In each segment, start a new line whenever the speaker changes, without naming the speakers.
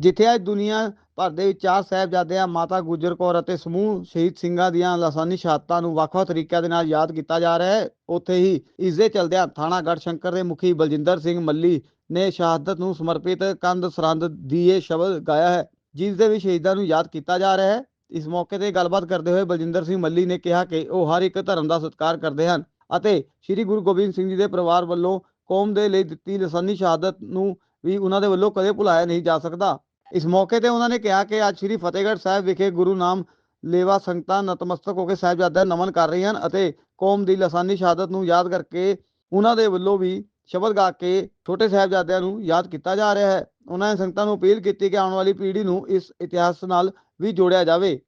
ਜਿੱਥੇ ਅੱਜ ਦੁਨੀਆ ਭਰ ਦੇ ਵਿੱਚ ਚਾਰ ਸਾਹਿਬਜ਼ਾਦਿਆਂ, ਮਾਤਾ ਗੁਜਰ ਕੌਰ ਅਤੇ ਸਮੂਹ ਸ਼ਹੀਦ ਸਿੰਘਾਂ ਦੀਆਂ ਲਾਸਾਨੀ ਸ਼ਹਾਦਤਾਂ ਨੂੰ ਵੱਖ-ਵੱਖ ਤਰੀਕਿਆਂ ਦੇ ਨਾਲ ਯਾਦ ਕੀਤਾ ਜਾ ਰਿਹਾ ਹੈ। ਉੱਥੇ ਹੀ ਇਸ ਦੇ ਚਲਦਿਆਂ ਥਾਣਾ ਗੜ ਸ਼ੰਕਰ ਦੇ ਮੁਖੀ ਬਲਜਿੰਦਰ ਸਿੰਘ ਮੱਲੀ ਨੇ ਸ਼ਹਾਦਤ ਨੂੰ ਸਮਰਪਿਤ ਕੰਧ ਸਰੰਦ ਦੀ ਇਹ ਸ਼ਬਦ ਗਾਇਆ ਹੈ, ਜਿਸ ਦੇ ਵਿੱਚ ਸ਼ਹੀਦਾਂ ਨੂੰ ਯਾਦ ਕੀਤਾ ਜਾ ਰਿਹਾ ਹੈ। ਇਸ ਮੌਕੇ ਤੇ ਗੱਲਬਾਤ ਕਰਦੇ ਹੋਏ ਬਲਜਿੰਦਰ ਸਿੰਘ ਮੱਲੀ ਨੇ ਕਿਹਾ ਕਿ ਉਹ ਹਰ ਇੱਕ ਧਰਮ ਦਾ ਸਤਿਕਾਰ ਕਰਦੇ ਹਨ ਅਤੇ ਸ੍ਰੀ ਗੁਰੂ ਗੋਬਿੰਦ ਸਿੰਘ ਜੀ ਦੇ ਪਰਿਵਾਰ ਵੱਲੋਂ ਕੌਮ ਦੇ ਲਈ ਦਿੱਤੀ ਲਸਾਨੀ ਸ਼ਹਾਦਤ ਨੂੰ ਵੀ ਉਹਨਾਂ ਦੇ ਵੱਲੋਂ ਕਦੇ ਭੁਲਾਇਆ ਨਹੀਂ ਜਾ ਸਕਦਾ। ਇਸ ਮੌਕੇ ਤੇ ਉਹਨਾਂ ਨੇ ਕਿਹਾ ਕਿ ਅੱਜ ਸ੍ਰੀ ਫਤਿਹਗੜ੍ਹ ਸਾਹਿਬ ਵਿਖੇ ਗੁਰੂ ਨਾਮ ਲੇਵਾ ਸੰਗਤਾਂ ਨਤਮਸਤਕ ਹੋ ਕੇ ਸਾਹਿਬਜ਼ਾਦਿਆਂ ਨਮਨ ਕਰ ਰਹੀਆਂ ਹਨ ਅਤੇ ਕੌਮ ਦੀ ਲਾਸਾਨੀ ਸ਼ਹਾਦਤ ਨੂੰ ਯਾਦ ਕਰਕੇ ਉਹਨਾਂ ਦੇ ਵੱਲੋਂ ਵੀ ਸ਼ਬਦ ਗਾ ਕੇ ਛੋਟੇ ਸਾਹਿਬਜ਼ਾਦਿਆਂ ਨੂੰ ਯਾਦ ਕੀਤਾ ਜਾ ਰਿਹਾ ਹੈ। ਉਹਨਾਂ ਨੇ ਸੰਗਤਾਂ ਨੂੰ ਅਪੀਲ ਕੀਤੀ ਕਿ ਆਉਣ ਵਾਲੀ ਪੀੜ੍ਹੀ ਨੂੰ ਇਸ ਇਤਿਹਾਸ ਨਾਲ ਵੀ ਜੋੜਿਆ ਜਾਵੇ।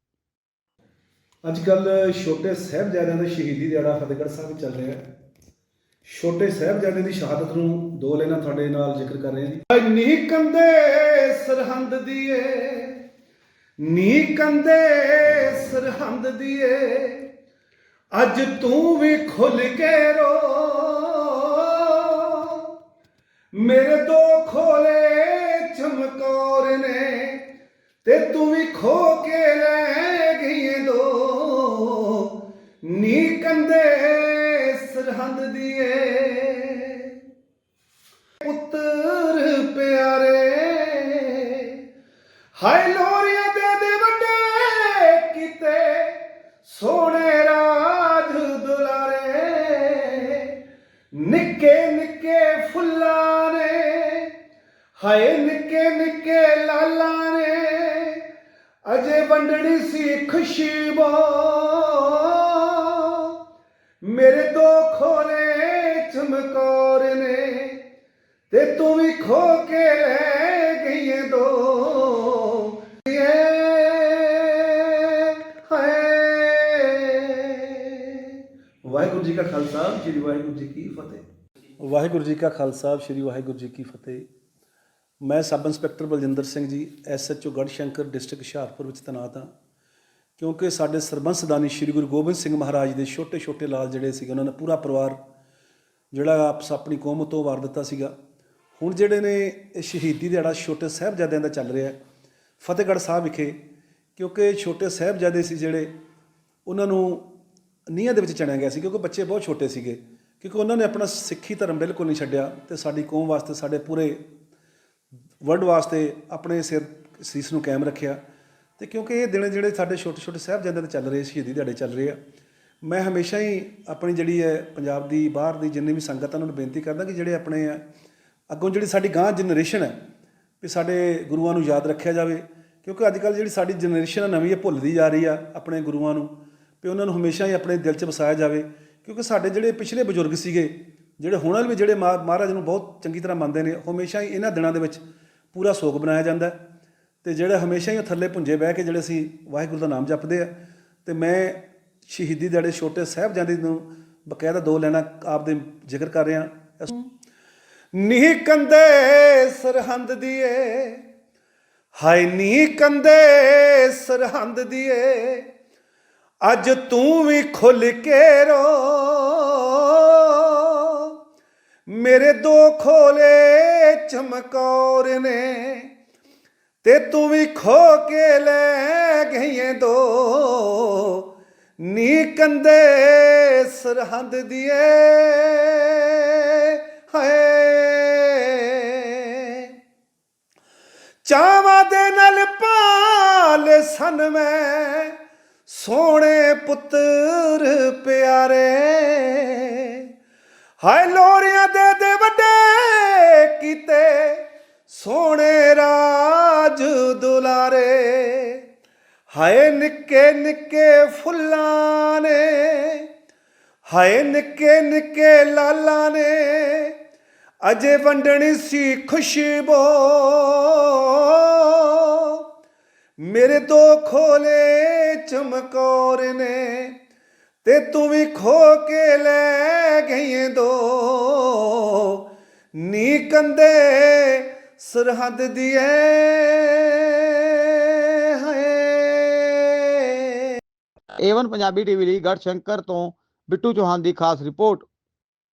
ਅੱਜ ਕੱਲ ਛੋਟੇ ਸਾਹਿਬਜ਼ਾਦਿਆਂ ਦਾ ਸ਼ਹੀਦੀ ਦਿਹਾੜਾ ਫਤਿਹਗੜ੍ਹ ਸਾਹਿਬ ਚੱਲ ਰਿਹਾ ਹੈ। ਛੋਟੇ ਸਾਹਿਬਜ਼ਾਦਿਆਂ ਦੀ ਸ਼ਹਾਦਤ ਨੂੰ ਦੋ ਲੈਣਾ ਤੁਹਾਡੇ ਨਾਲ ਜ਼ਿਕਰ ਕਰ ਰਹੇ ਹਾਂ ਜੀ। ਨੀ ਕੰਦੇ ਸਰਹੰਦ ਦੀਏ ਨੀ ਕੰਦੇ ਸਰਹੰਦ ਦੀਏ, ਅੱਜ ਤੂੰ ਵੀ ਖੁੱਲ ਕੇ ਰੋ। ਮੇਰੇ ਦੋ ਖੋਲੇ ਚਮਕੌਰ ਨੇ, ਤੇ ਤੂੰ ਵੀ ਖੋ ਕੇ ਲੈ ਗਈ ਦੋ। ਨੀ ਕੰਦੇ ਸਰਹੰਦ ਦੀਏ ਹਾਏ ਨਿੱਕੇ ਨਿੱਕੇ ਲਾਲਾਂ ਨੇ ਅਜੇ ਵੰਡਣੀ ਸੀ ਖੁਸ਼ਬੂ। ਮੇਰੇ ਦੋ ਖੋਲੇ ਚਮਕੌਰ ਨੇ, ਤੇ ਤੂੰ ਵੀ ਖੋ ਕੇ ਲੈ ਗਈਏ ਦੋ। ਹਾਏ। ਵਾਹਿਗੁਰੂ ਜੀ ਕਾ ਖਾਲਸਾ, ਸ੍ਰੀ ਵਾਹਿਗੁਰੂ ਜੀ ਕੀ ਫਤਿਹ। ਵਾਹਿਗੁਰੂ ਜੀ ਕਾ ਖਾਲਸਾ, ਸ੍ਰੀ ਵਾਹਿਗੁਰੂ ਜੀ ਕੀ ਫਤਿਹ। ਮੈਂ sub inspector Baljinder Singh ji SHO Garhshankar district Hoshiarpur ਵਿੱਚ ਤੈਨਾਤ ਹਾਂ। ਕਿਉਂਕਿ ਸਾਡੇ ਸਰਬੰਸਦਾਨੀ ਸ੍ਰੀ ਗੁਰੂ ਗੋਬਿੰਦ ਸਿੰਘ ਮਹਾਰਾਜ ਦੇ ਛੋਟੇ ਛੋਟੇ ਲਾਲ ਜਿਹੜੇ ਸੀਗੇ, ਉਹਨਾਂ ਨੇ ਪੂਰਾ ਪਰਿਵਾਰ ਜਿਹੜਾ ਆਪਸ ਆਪਣੀ ਕੌਮ ਤੋਂ ਵਾਰ ਦਿੱਤਾ ਸੀਗਾ। ਹੁਣ ਜਿਹੜੇ ਨੇ ਇਹ ਸ਼ਹੀਦੀ ਦਿਹਾੜਾ ਛੋਟੇ ਸਾਹਿਬਜ਼ਾਦਿਆਂ ਦਾ ਚੱਲ ਰਿਹਾ ਫਤਿਹਗੜ੍ਹ ਸਾਹਿਬ ਵਿਖੇ, ਕਿਉਂਕਿ ਛੋਟੇ ਸਾਹਿਬਜ਼ਾਦੇ ਸੀ ਜਿਹੜੇ, ਉਹਨਾਂ ਨੂੰ ਨੀਹਾਂ ਦੇ ਵਿੱਚ ਚਣਿਆ ਗਿਆ ਸੀ, ਕਿਉਂਕਿ ਬੱਚੇ ਬਹੁਤ ਛੋਟੇ ਸੀਗੇ, ਕਿਉਂਕਿ ਉਹਨਾਂ ਨੇ ਆਪਣਾ ਸਿੱਖੀ ਧਰਮ ਬਿਲਕੁਲ ਨਹੀਂ ਛੱਡਿਆ ਤੇ ਸਾਡੀ ਕੌਮ ਵਾਸਤੇ ਸਾਡੇ ਪੂਰੇ ਵਰਲਡ ਵਾਸਤੇ ਆਪਣੇ ਸਿਰ ਸੀਸ ਨੂੰ ਕਾਇਮ ਰੱਖਿਆ ਤੇ ਕਿਉਂਕਿ ਇਹ ਦਿਨ ਜਿਹੜੇ ਸਾਡੇ ਛੋਟੇ ਛੋਟੇ ਸਾਹਿਬਜ਼ਾਦਿਆਂ ਦੇ ਚੱਲ ਰਹੇ ਸ਼ਹੀਦੀ ਦਿਹਾੜੇ ਚੱਲ ਰਹੇ ਆ। ਮੈਂ ਹਮੇਸ਼ਾ ਹੀ ਆਪਣੀ ਜਿਹੜੀ ਹੈ ਪੰਜਾਬ ਦੀ, ਬਾਹਰ ਦੀ ਜਿੰਨੀ ਵੀ ਸੰਗਤ ਆ ਉਹਨਾਂ ਨੂੰ ਬੇਨਤੀ ਕਰਦਾ ਕਿ ਜਿਹੜੇ ਆਪਣੇ ਆ, ਅੱਗੋਂ ਜਿਹੜੀ ਸਾਡੀ ਗਾਂ ਜਨਰੇਸ਼ਨ ਹੈ, ਵੀ ਸਾਡੇ ਗੁਰੂਆਂ ਨੂੰ ਯਾਦ ਰੱਖਿਆ ਜਾਵੇ। ਕਿਉਂਕਿ ਅੱਜ ਕੱਲ੍ਹ ਜਿਹੜੀ ਸਾਡੀ ਜਨਰੇਸ਼ਨ ਆ ਨਵੀਂ ਇਹ ਭੁੱਲਦੀ ਜਾ ਰਹੀ ਆ ਆਪਣੇ ਗੁਰੂਆਂ ਨੂੰ, ਵੀ ਉਹਨਾਂ ਨੂੰ ਹਮੇਸ਼ਾ ਹੀ ਆਪਣੇ ਦਿਲ 'ਚ ਵਸਾਇਆ ਜਾਵੇ। ਕਿਉਂਕਿ ਸਾਡੇ ਜਿਹੜੇ ਪਿਛਲੇ ਬਜ਼ੁਰਗ ਸੀਗੇ, ਜਿਹੜੇ ਹੁਣ ਵਾਲੇ ਵੀ ਜਿਹੜੇ ਮਹਾ- ਮਹਾਰਾਜ ਨੂੰ ਬਹੁਤ ਚੰਗੀ ਤਰ੍ਹਾਂ ਮੰਨਦੇ ਨੇ ਹਮੇਸ਼ਾ ਹੀ ਇਹਨਾਂ ਦਿਨਾਂ ਦੇ ਵਿੱਚ ਪੂਰਾ ਸੋਗ ਬਣਾਇਆ ਜਾਂਦਾ ਹੈ। ਤੇ ਜਿਹੜੇ ਹਮੇਸ਼ਾ ਹੀ ਥੱਲੇ ਭੁੰਜੇ ਬਹਿ ਕੇ ਜਿਹੜੇ ਅਸੀਂ ਵਾਹਿਗੁਰੂ ਦਾ ਨਾਮ ਜਪਦੇ ਆ, ਤੇ ਮੈਂ ਸ਼ਹੀਦੀ ਦਿਹਾੜੇ ਛੋਟੇ ਸਾਹਿਬਜ਼ਾਦੇ ਨੂੰ ਬਕਾਇਦਾ ਦੋ ਲੈਣਾ ਆਪ ਦੇ ਜ਼ਿਕਰ ਕਰ ਰਿਹਾ। ਨੀ ਕੰਦੇ ਸਰਹੰਦ ਦੀਏ, ਹਾਏ ਨੀ ਕੰਦੇ ਸਰਹੰਦ ਦੀਏ, ਅੱਜ ਤੂੰ ਵੀ ਖੁੱਲ ਕੇ ਰੋ। ਮੇਰੇ ਦੋ ਖੋਲੇ ਚਮਕੌਰ ਨੇ ਤੇ ਤੂੰ ਵੀ ਖੋ ਕੇ ਲੈ ਗਈਏ ਦੋ। ਨੀ ਕੰਦੇ ਸਰਹੰਦ ਦੀਏ, ਹਾਏ। ਚਾਵਾਂ ਦੇ ਨਾਲ ਪਾਲ ਸਨ ਮੈਂ, ਸੋਹਣੇ ਪੁੱਤਰ ਪਿਆਰੇ। ਹਾਏ ਲੋਰੀਆਂ ਦੇ ਦੇ ਵੱਡੇ ਕੀਤੇ ਸੋਹਣੇ ਰਾਜ ਦੁਲਾਰੇ। ਹਾਏ ਨਿੱਕੇ ਨਿੱਕੇ ਫੁੱਲਾਂ ਨੇ, ਹਾਏ ਨਿੱਕੇ ਨਿੱਕੇ ਲਾਲਾਂ ਨੇ, ਅਜੇ ਵੰਡਣੀ ਸੀ ਖੁਸ਼ਬੂ। ਮੇਰੇ ਦੋ ਖੋਲੇ ਚਮਕੌਰ ਨੇ ਤੇ ਤੂੰ ਵੀ ਖੋ ਕੇ ਲੈ ਗਈ ਦੋ। ਨੀ ਕੰਦੇ ਸਰਹੱਦ ਦੀਏ, ਹਾਏ।
ਏਵਨ ਪੰਜਾਬੀ ਟੀਵੀ ਲਈ ਗੜ ਸ਼ੰਕਰ ਤੋਂ ਬਿੱਟੂ ਚੌਹਾਨ ਦੀ ਖਾਸ ਰਿਪੋਰਟ।